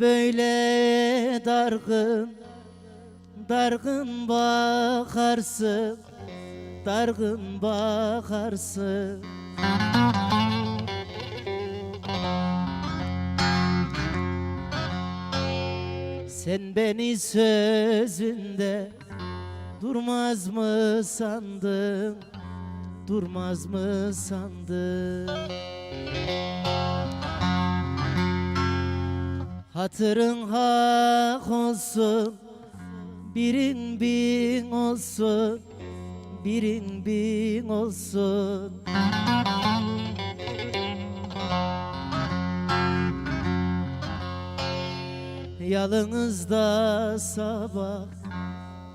Böyle dargın Dargın bakarsın Dargın bakarsın. Sen beni sözünde Durmaz mı sandın Durmaz mı sandın Hatırın hak olsun Birin bin olsun Birin bin olsun. Yalınızda sabah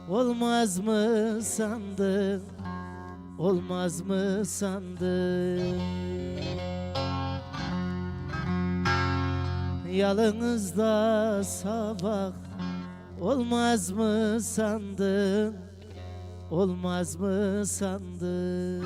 Olmaz mı sandın? Olmaz mı sandın Yalınızda sabah Olmaz mı sandın? Olmaz mı sandın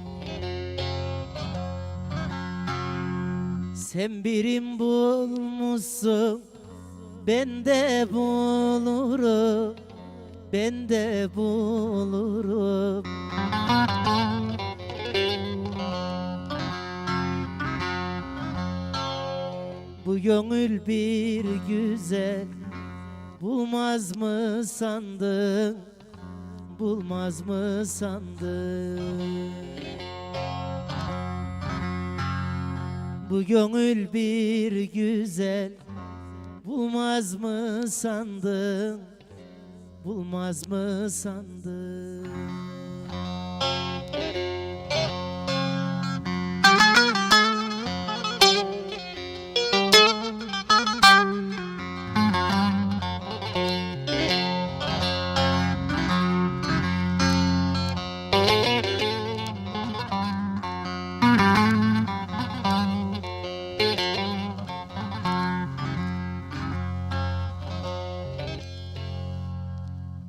Sen birim bulmuşsun Ben de bulurum Ben de bulurum. Bu gönül bir güzel Bulmaz mı sandın Bulmaz mı sandın Bu gönül bir güzel. Bulmaz mı sandın? Bulmaz mı sandın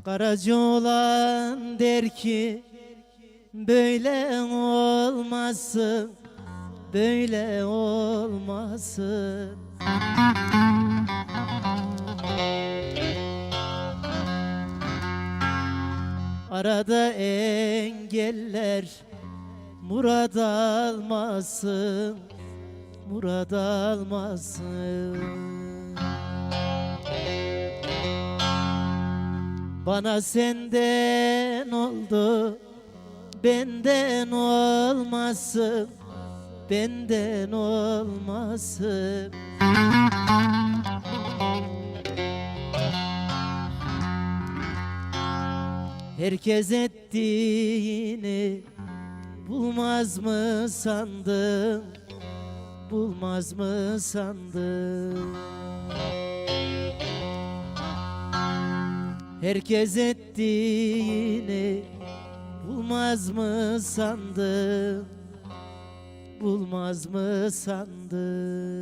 Karaca olan der ki Böyle olmasın Böyle olmasın. Arada engeller Murad almasın Murad almasın Bana senden oldu Benden olmasın Benden olmasın. Herkes ettiğini Bulmaz mı sandın? Bulmaz mı sandın Herkes ettiğini bulmaz mı sandın? Bulmaz mı sandın?